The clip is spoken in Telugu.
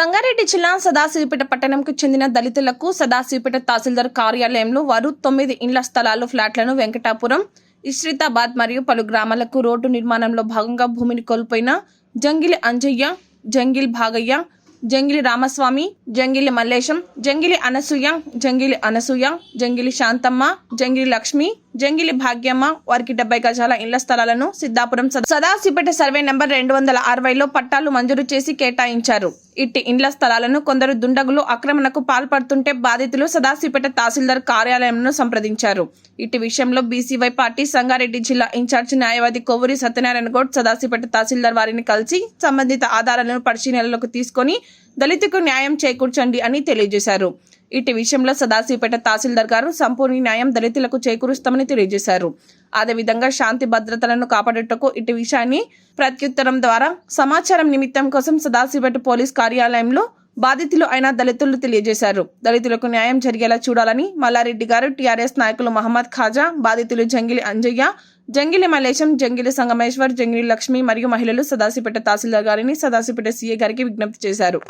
సంగారెడ్డి జిల్లా సదాశివపేట పట్టణంకు చెందిన దళితులకు సదాశివపేట తహసీల్దార్ కార్యాలయంలో వారు తొమ్మిది ఇండ్ల స్థలాలు ఫ్లాట్లను వెంకటాపురం ఇష్రితాబాద్ మరియు పలు గ్రామాలకు రోడ్డు నిర్మాణంలో భాగంగా భూమిని కోల్పోయిన జంగిలి అంజయ్య జంగిల్ భాగయ్య జంగిలి రామస్వామి జంగిలి మల్లేశం జంగిలి అనసూయ జంగిలి అనసూయ జంగిలి శాంతమ్మ జంగిలి లక్ష్మి జంగిలి భాగ్యమ్మ వారికి డెబ్బై గజాల ఇళ్ళ స్థలాలను సిద్ధాపురం సద- సదాశివపేట సర్వే నెంబర్ రెండు వందల అరవైలో పట్టాలు మంజూరు చేసి కేటాయించారు. ఇట్టి ఇండ్ల స్థలాలను కొందరు దుండగులు ఆక్రమణకు పాల్పడుతుంటే బాధితులు సదాశివపేట తహసీల్దార్ కార్యాలయంను సంప్రదించారు. ఇట్టి విషయంలో బీసీవై పార్టీ సంగారెడ్డి జిల్లా ఇన్ఛార్జ్ న్యాయవాది కొవ్వూరి సత్యనారాయణ గౌడ్ సదాశివపేట తహసీల్దార్ వారిని కలిసి సంబంధిత ఆధారాలను పరిశీలనలోకి తీసుకొని దళితుకు న్యాయం చేకూర్చండి అని తెలియజేశారు. ఇటు విషయంలో సదాశివపేట తహసీల్దార్ గారు సంపూర్ణ న్యాయం దళితులకు చేకూరుస్తామని తెలియజేశారు. అదేవిధంగా శాంతి భద్రతలను కాపాడేటకు ఇటు విషయాన్ని ప్రత్యుత్తరం ద్వారా సమాచారం నిమిత్తం కోసం సదాశివపేట పోలీస్ కార్యాలయంలో బాధితులు అయిన దళితులు తెలియజేశారు. దళితులకు న్యాయం జరిగేలా చూడాలని మల్లారెడ్డి గారు టీఆర్ఎస్ నాయకులు మహమ్మద్ ఖాజా బాధితులు జంగిలి అంజయ్య జంగిలి మల్లేశం జంగిలి సంగమేశ్వర్ జంగిలి లక్ష్మి మరియు మహిళలు సదాశివపేట తహసీల్దార్ గారిని సదాశివపేట సీఏ గారికి విజ్ఞప్తి చేశారు.